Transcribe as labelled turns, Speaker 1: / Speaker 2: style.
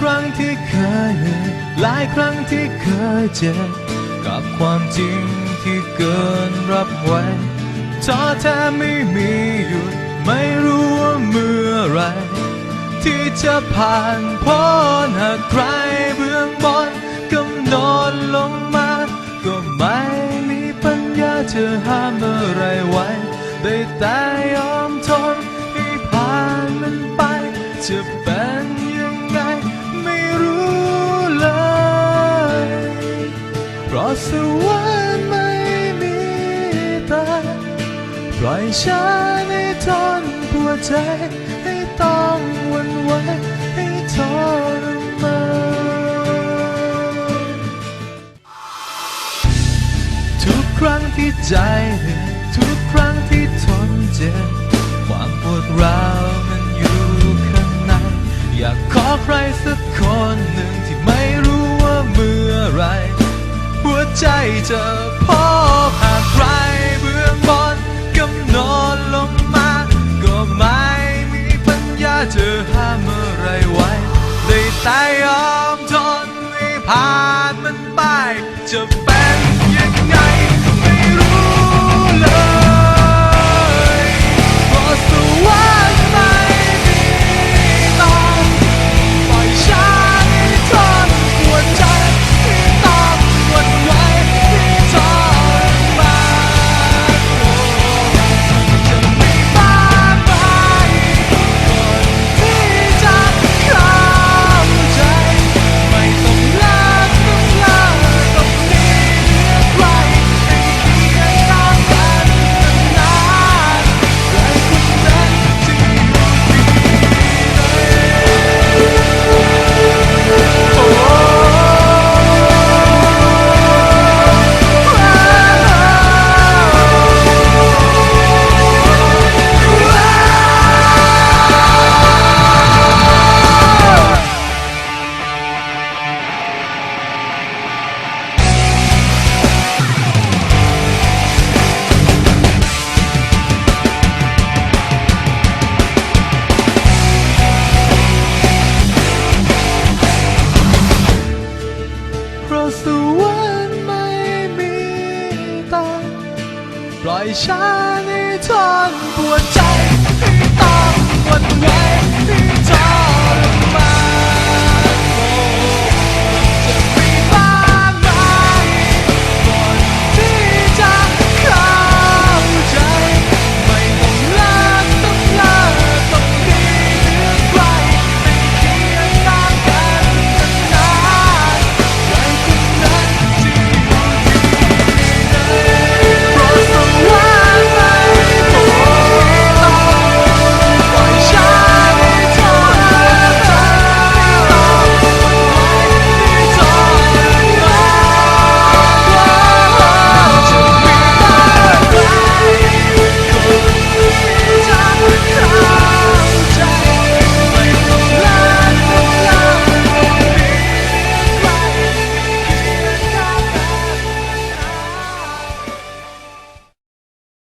Speaker 1: ครั้งที่เคยเหนื่อยหลายครั้งที่เคยเจ็บกับความจริงที่เกินรับไหวท้อแท้ไม่มีหยุดไม่รู้ว่าเมื่อไร ที่จะผ่านพ้นหากใครเบื้องบนกำหนดลงมา ก็ไม่มีปัญญาจะห้ามอะไรไว้ ได้แต่ยอมทนให้ผ่านมันไปจะ สวรรค์ไม่มีตาปล่อยฉันให้ทนปวดใจ ให้ต้องหวันไหวให้ทรมานทุกครั้งที่ใจเหนื่อยทุกครั้งที่ทนเจ็บความปวดร้าวมันอยู่ข้างใน อยากขอใครสัก ใจจะพบหากใครเบื้องบนกำหนดลงมา ก็ไม่มีปัญญาจะห้ามอะไรไว้ได้แต่ยอม เพราะสวรรค์ไม่มีตาปล่อยฉันให้ทนปวดใจ